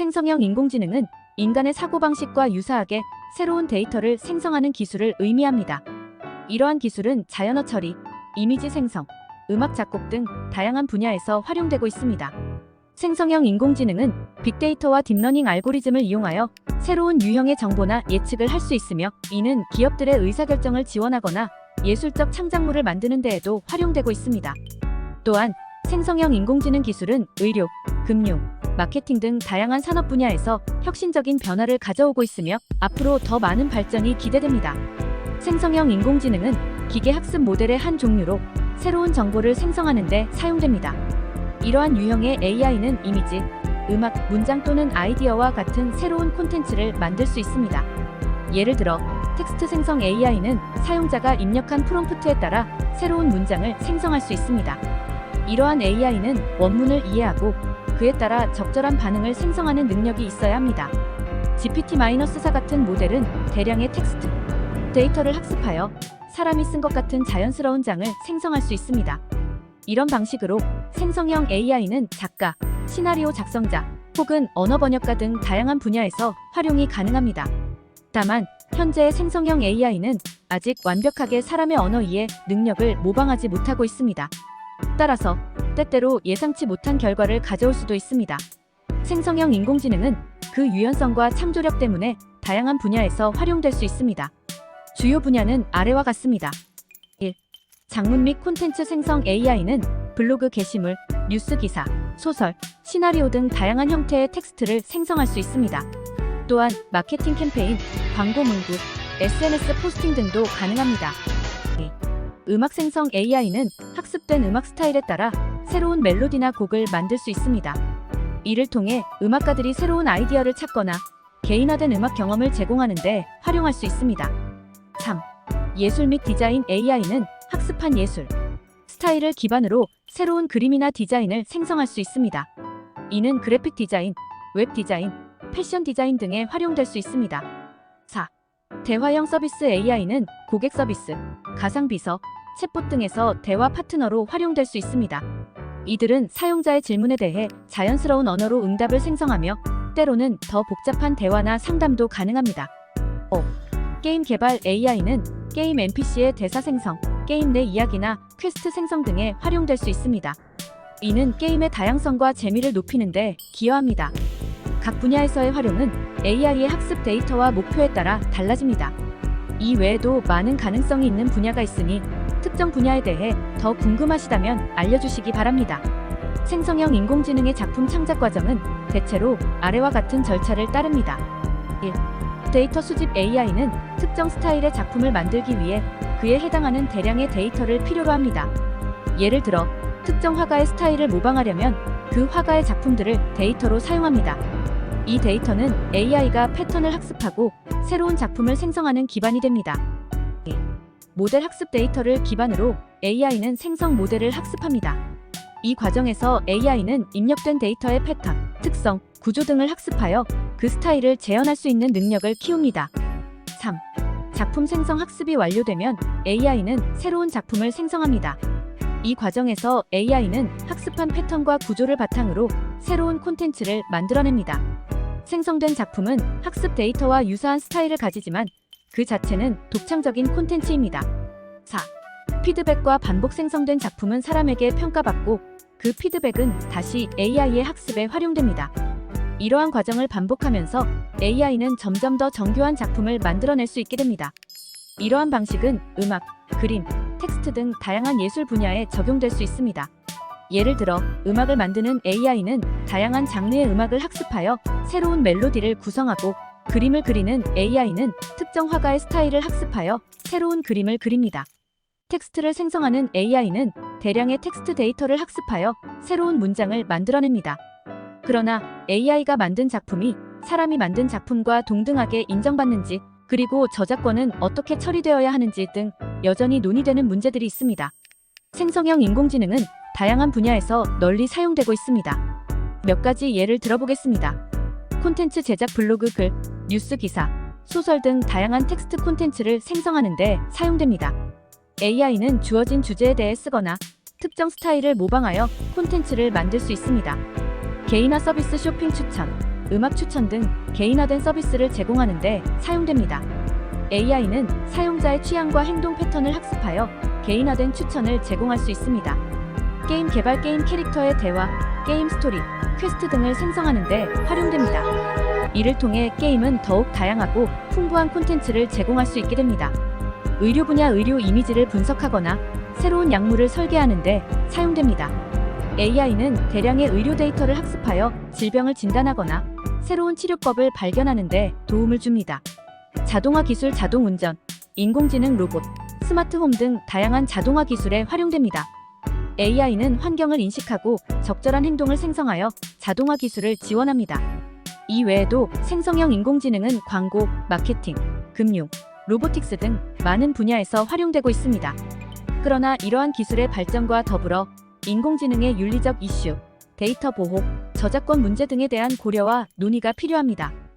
생성형 인공지능은 인간의 사고방식과 유사하게 새로운 데이터를 생성하는 기술을 의미합니다. 이러한 기술은 자연어 처리, 이미지 생성, 음악 작곡 등 다양한 분야에서 활용되고 있습니다. 생성형 인공지능은 빅데이터와 딥러닝 알고리즘을 이용하여 새로운 유형의 정보나 예측을 할 수 있으며 이는 기업들의 의사결정을 지원하거나 예술적 창작물을 만드는 데에도 활용되고 있습니다. 또한 생성형 인공지능 기술은 의료, 금융, 마케팅 등 다양한 산업 분야에서 혁신적인 변화를 가져오고 있으며 앞으로 더 많은 발전이 기대됩니다. 생성형 인공지능은 기계 학습 모델의 한 종류로 새로운 정보를 생성하는 데 사용됩니다. 이러한 유형의 AI는 이미지, 음악, 문장 또는 아이디어와 같은 새로운 콘텐츠를 만들 수 있습니다. 예를 들어 텍스트 생성 AI는 사용자가 입력한 프롬프트에 따라 새로운 문장을 생성할 수 있습니다. 이러한 AI는 원문을 이해하고 그에 따라 적절한 반응을 생성하는 능력이 있어야 합니다. GPT-4 같은 모델은 대량의 텍스트, 데이터를 학습하여 사람이 쓴 것 같은 자연스러운 장을 생성할 수 있습니다. 이런 방식으로 생성형 AI는 작가, 시나리오 작성자, 혹은 언어 번역가 등 다양한 분야에서 활용이 가능합니다. 다만 현재의 생성형 AI는 아직 완벽하게 사람의 언어 이해 능력을 모방하지 못하고 있습니다. 따라서 때때로 예상치 못한 결과를 가져올 수도 있습니다. 생성형 인공지능은 그 유연성과 창조력 때문에 다양한 분야에서 활용될 수 있습니다. 주요 분야는 아래와 같습니다. 1. 장문 및 콘텐츠 생성 AI는 블로그 게시물, 뉴스 기사, 소설, 시나리오 등 다양한 형태의 텍스트를 생성할 수 있습니다. 또한 마케팅 캠페인, 광고 문구, SNS 포스팅 등도 가능합니다. 2. 음악 생성 AI는 학습된 음악 스타일에 따라 새로운 멜로디나 곡을 만들 수 있습니다. 이를 통해 음악가들이 새로운 아이디어를 찾거나 개인화된 음악 경험을 제공하는데 활용할 수 있습니다. 3. 예술 및 디자인 AI는 학습한 예술, 스타일을 기반으로 새로운 그림이나 디자인을 생성할 수 있습니다. 이는 그래픽 디자인, 웹 디자인, 패션 디자인 등에 활용될 수 있습니다. 4. 대화형 서비스 AI는 고객 서비스, 가상 비서, 챗봇 등에서 대화 파트너로 활용될 수 있습니다. 이들은 사용자의 질문에 대해 자연스러운 언어로 응답을 생성하며 때로는 더 복잡한 대화나 상담도 가능합니다. 5. 게임 개발 AI는 게임 NPC의 대사 생성, 게임 내 이야기나 퀘스트 생성 등에 활용될 수 있습니다. 이는 게임의 다양성과 재미를 높이는데 기여합니다. 각 분야에서의 활용은 AI의 학습 데이터와 목표에 따라 달라집니다. 이 외에도 많은 가능성이 있는 분야가 있으니 특정 분야에 대해 더 궁금하시다면 알려주시기 바랍니다. 생성형 인공지능의 작품 창작 과정은 대체로 아래와 같은 절차를 따릅니다. 1. 데이터 수집 AI는 특정 스타일의 작품을 만들기 위해 그에 해당하는 대량의 데이터를 필요로 합니다. 예를 들어 특정 화가의 스타일을 모방하려면 그 화가의 작품들을 데이터로 사용합니다. 이 데이터는 AI가 패턴을 학습하고 새로운 작품을 생성하는 기반이 됩니다. 모델 학습 데이터를 기반으로 AI는 생성 모델을 학습합니다. 이 과정에서 AI는 입력된 데이터의 패턴, 특성, 구조 등을 학습하여 그 스타일을 재현할 수 있는 능력을 키웁니다. 3. 작품 생성 학습이 완료되면 AI는 새로운 작품을 생성합니다. 이 과정에서 AI는 학습한 패턴과 구조를 바탕으로 새로운 콘텐츠를 만들어냅니다. 생성된 작품은 학습 데이터와 유사한 스타일을 가지지만 그 자체는 독창적인 콘텐츠입니다. 4. 피드백과 반복 생성된 작품은 사람에게 평가받고 그 피드백은 다시 AI의 학습에 활용됩니다. 이러한 과정을 반복하면서 AI는 점점 더 정교한 작품을 만들어낼 수 있게 됩니다. 이러한 방식은 음악, 그림, 텍스트 등 다양한 예술 분야에 적용될 수 있습니다. 예를 들어 음악을 만드는 AI는 다양한 장르의 음악을 학습하여 새로운 멜로디를 구성하고 그림을 그리는 AI는 특정 화가의 스타일을 학습하여 새로운 그림을 그립니다. 텍스트를 생성하는 AI는 대량의 텍스트 데이터를 학습하여 새로운 문장을 만들어냅니다. 그러나 AI가 만든 작품이 사람이 만든 작품과 동등하게 인정받는지 그리고 저작권은 어떻게 처리되어야 하는지 등 여전히 논의되는 문제들이 있습니다. 생성형 인공지능은 다양한 분야에서 널리 사용되고 있습니다. 몇 가지 예를 들어보겠습니다. 콘텐츠 제작 블로그 글, 뉴스 기사, 소설 등 다양한 텍스트 콘텐츠를 생성하는데 사용됩니다. AI는 주어진 주제에 대해 쓰거나 특정 스타일을 모방하여 콘텐츠를 만들 수 있습니다. 개인화 서비스 쇼핑 추천, 음악 추천 등 개인화된 서비스를 제공하는 데 사용됩니다. AI는 사용자의 취향과 행동 패턴을 학습하여 개인화된 추천을 제공할 수 있습니다. 게임 개발 게임 캐릭터의 대화, 게임 스토리, 퀘스트 등을 생성하는 데 활용됩니다. 이를 통해 게임은 더욱 다양하고 풍부한 콘텐츠를 제공할 수 있게 됩니다. 의료 분야 의료 이미지를 분석하거나 새로운 약물을 설계하는 데 사용됩니다. AI는 대량의 의료 데이터를 학습하여 질병을 진단하거나 새로운 치료법을 발견하는 데 도움을 줍니다. 자동화 기술 자동 운전, 인공지능 로봇, 스마트홈 등 다양한 자동화 기술에 활용됩니다. AI는 환경을 인식하고 적절한 행동을 생성하여 자동화 기술을 지원합니다. 이 외에도 생성형 인공지능은 광고, 마케팅, 금융, 로보틱스 등 많은 분야에서 활용되고 있습니다. 그러나 이러한 기술의 발전과 더불어 인공지능의 윤리적 이슈, 데이터 보호, 저작권 문제 등에 대한 고려와 논의가 필요합니다.